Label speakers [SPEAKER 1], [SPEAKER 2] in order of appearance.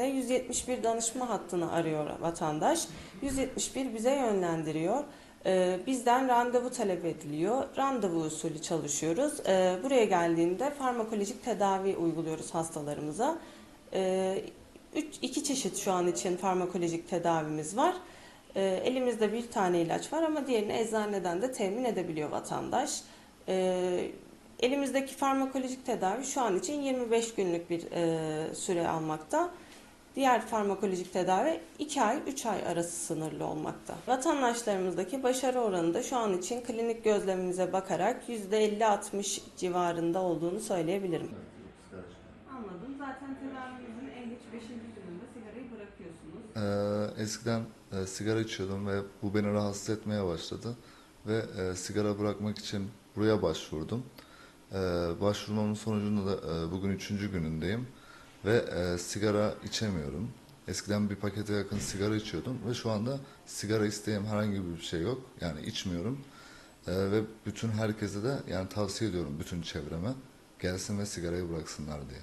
[SPEAKER 1] De 171 danışma hattını arıyor vatandaş. 171 bize yönlendiriyor. Ee, Bizden randevu talep ediliyor. Randevu usulü çalışıyoruz. Ee, Buraya geldiğinde farmakolojik tedavi uyguluyoruz hastalarımıza. Ee, Üç, iki çeşit şu an için farmakolojik tedavimiz var. Elimizde bir tane ilaç var ama diğerini eczaneden de temin edebiliyor vatandaş. Elimizdeki farmakolojik tedavi şu an için 25 günlük bir e, süre almakta. Diğer farmakolojik tedavi 2 ay 3 ay arası sınırlı olmakta. Vatandaşlarımızdaki başarı oranı da şu an için klinik gözlemimize bakarak %50-60 civarında olduğunu söyleyebilirim. Anladım. Zaten tedavimizin en geç 5. gününde sigarayı bırakıyorsunuz.
[SPEAKER 2] Ee, eskiden e, sigara içiyordum ve bu beni rahatsız etmeye başladı. Ve e, sigara bırakmak için buraya başvurdum. Ee, başvurmamın sonucunda da e, bugün üçüncü günündeyim. Ve e, sigara içemiyorum. Eskiden bir pakete yakın sigara içiyordum ve şu anda sigara isteğim herhangi bir şey yok. Yani içmiyorum. Ee, ve bütün herkese de yani tavsiye ediyorum bütün çevreme gelsin ve sigarayı bıraksınlar diye.